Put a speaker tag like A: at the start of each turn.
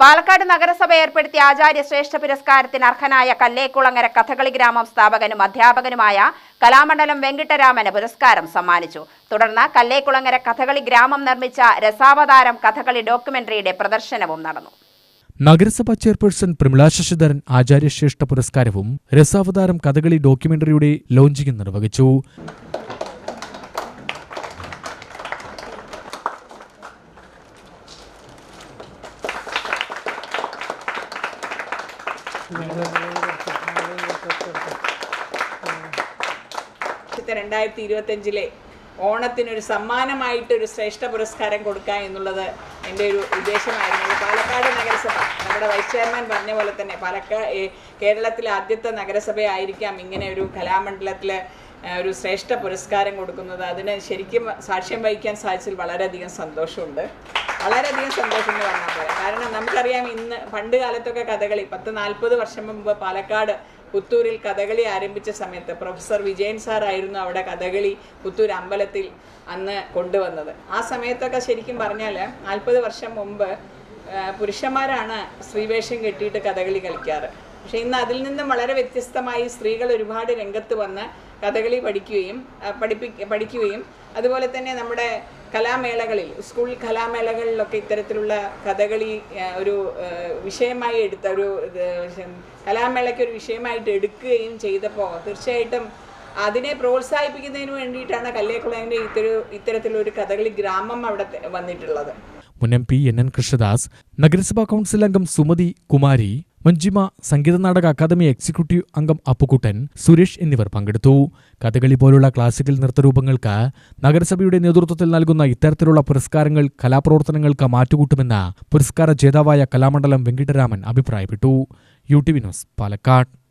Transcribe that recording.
A: പാലക്കാട് നഗരസഭ ഏർപ്പെടുത്തിയ ആചാര്യ ശ്രേഷ്ഠ പുരസ്കാരത്തിന് അർഹനായ കല്ലേക്കുളങ്ങര കഥകളി ഗ്രാമം സ്ഥാപകനും അധ്യാപകനുമായ കലാമണ്ഡലം വെങ്കിട്ടരാമന് പുരസ്കാരം സമ്മാനിച്ചു. തുടർന്ന് കല്ലേക്കുളങ്ങര കഥകളി ഗ്രാമം നിർമ്മിച്ച രസാവതാരം കഥകളി ഡോക്യുമെന്ററിയുടെ പ്രദർശനവും നടന്നു.
B: നഗരസഭാ ചെയർപേഴ്സൺ പ്രമിള ശശിധരൻ ആചാര്യശ്രേഷ്ഠ പുരസ്കാരവും രസാവതാരം കഥകളി ഡോക്യുമെന്ററിയുടെ ലോഞ്ചിങ് നിർവഹിച്ചു.
C: രണ്ടായിരത്തി ഇരുപത്തഞ്ചിലെ ഓണത്തിനൊരു സമ്മാനമായിട്ട് ഒരു ശ്രേഷ്ഠ പുരസ്കാരം കൊടുക്കുക എന്നുള്ളത് എന്റെ ഒരു ഉദ്ദേശമായിരുന്നു. പാലക്കാട് നഗരസഭ നമ്മുടെ വൈസ് ചെയർമാൻ പറഞ്ഞ പോലെ തന്നെ പാലക്കാട് കേരളത്തിലെ ആദ്യത്തെ നഗരസഭയായിരിക്കാം ഇങ്ങനെ ഒരു കലാമണ്ഡലത്തിൽ ഒരു ശ്രേഷ്ഠ പുരസ്കാരം കൊടുക്കുന്നത്. അതിന് ശരിക്കും സാക്ഷ്യം വഹിക്കാൻ സാധിച്ചതിൽ വളരെയധികം സന്തോഷമുണ്ട്. വളരെയധികം സന്തോഷം എന്ന് പറഞ്ഞാൽ പോലെ കാരണം നമുക്കറിയാം ഇന്ന് പണ്ട് കാലത്തൊക്കെ കഥകളി പത്ത് നാൽപ്പത് വർഷം മുമ്പ് പാലക്കാട് പുത്തൂരിൽ കഥകളി ആരംഭിച്ച സമയത്ത് പ്രൊഫസർ വിജയൻ സാറായിരുന്നു അവിടെ കഥകളി പുത്തൂർ അമ്പലത്തിൽ അന്ന് കൊണ്ടുവന്നത്. ആ സമയത്തൊക്കെ ശരിക്കും പറഞ്ഞാൽ നാൽപ്പത് വർഷം മുമ്പ് പുരുഷന്മാരാണ് സ്ത്രീവേഷം കെട്ടിയിട്ട് കഥകളി കളിക്കാറ്. പക്ഷേ ഇന്ന് അതിൽ നിന്നും വളരെ വ്യത്യസ്തമായി സ്ത്രീകൾ ഒരുപാട് രംഗത്ത് വന്ന് കഥകളി പഠിക്കുകയും പഠിപ്പി പഠിക്കുകയും അതുപോലെ തന്നെ നമ്മുടെ കലാമേളകളിൽ സ്കൂൾ കലാമേളകളിലൊക്കെ ഇത്തരത്തിലുള്ള കഥകളി ഒരു വിഷയമായി എടുത്ത ഒരു കലാമേളയ്ക്ക് ഒരു വിഷയമായിട്ട് എടുക്കുകയും ചെയ്തപ്പോൾ തീർച്ചയായിട്ടും അതിനെ പ്രോത്സാഹിപ്പിക്കുന്നതിന് വേണ്ടിയിട്ടാണ് കല്ലേക്കുളന്റെ ഇത്തരം ഇത്തരത്തിലൊരു കഥകളി ഗ്രാമം അവിടെ വന്നിട്ടുള്ളത്.
B: മുൻ M P N N Krishnadas നഗരസഭാ കൗൺസിൽ അംഗം സുമതി കുമാരി മഞ്ജിമ സംഗീത നാടക അക്കാദമി എക്സിക്യൂട്ടീവ് അംഗം അപ്പുക്കുട്ടൻ സുരേഷ് എന്നിവർ പങ്കെടുത്തു. കഥകളി പോലുള്ള ക്ലാസിക്കൽ നൃത്തരൂപങ്ങൾക്ക് നഗരസഭയുടെ നേതൃത്വത്തിൽ നൽകുന്ന ഇത്തരത്തിലുള്ള പുരസ്കാരങ്ങൾ കലാപ്രവർത്തനങ്ങൾക്ക് മാറ്റുകൂട്ടുമെന്ന് പുരസ്കാര ജേതാവായ കലാമണ്ഡലം വെങ്കിട്ടരാമൻ അഭിപ്രായപ്പെട്ടു. U T V news Palakkad.